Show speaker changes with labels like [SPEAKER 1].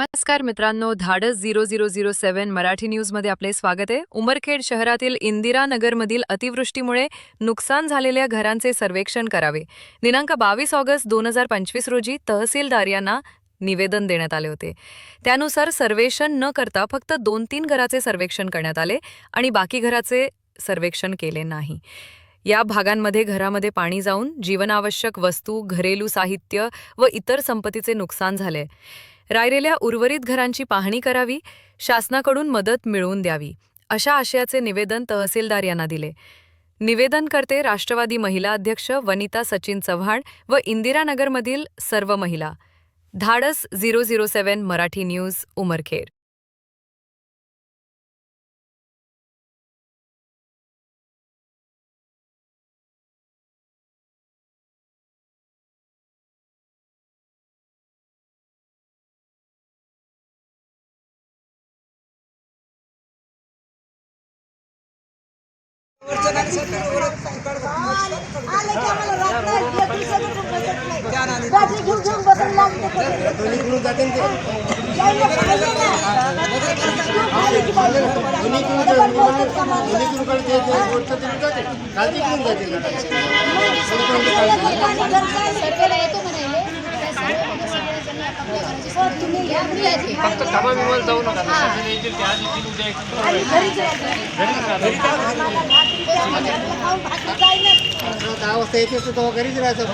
[SPEAKER 1] नमस्कार मित्रांनो Dhadas zero zero zero seven Marathi न्यूजमध्ये आपले स्वागत आहे. उमरखेड शहरातील इंदिरानगरमधील अतिवृष्टीमुळे नुकसान झालेल्या घरांचे सर्वेक्षण करावे. दिनांक बावीस ऑगस्ट दोन हजार पंचवीस रोजी तहसीलदार यांना निवेदन देण्यात आले होते. त्यानुसार सर्वेक्षण न करता फक्त दोन तीन घराचे सर्वेक्षण करण्यात आले आणि बाकी घराचे सर्वेक्षण केले नाही. या भागांमध्ये घरामध्ये पाणी जाऊन जीवनावश्यक वस्तू घरेलू साहित्य व इतर संपत्तीचे नुकसान झाले. राहिलेल्या उर्वरित घरांची पाहणी करावी शासनाकडून मदत मिळवून द्यावी अशा आशयाचे निवेदन तहसीलदार यांना दिले. निवेदन करते राष्ट्रवादी महिला अध्यक्ष वनिता सचिन चव्हाण व इंदिरानगरमधील सर्व महिला. Dhadas zero zero seven Marathi news
[SPEAKER 2] Umarkhed
[SPEAKER 3] फक्त कामा बिमाला जाऊ नका. येतील येतील उद्या
[SPEAKER 4] घरीच.
[SPEAKER 5] આ વસ્તુ એક તો
[SPEAKER 2] કરી જ રહ્યા છો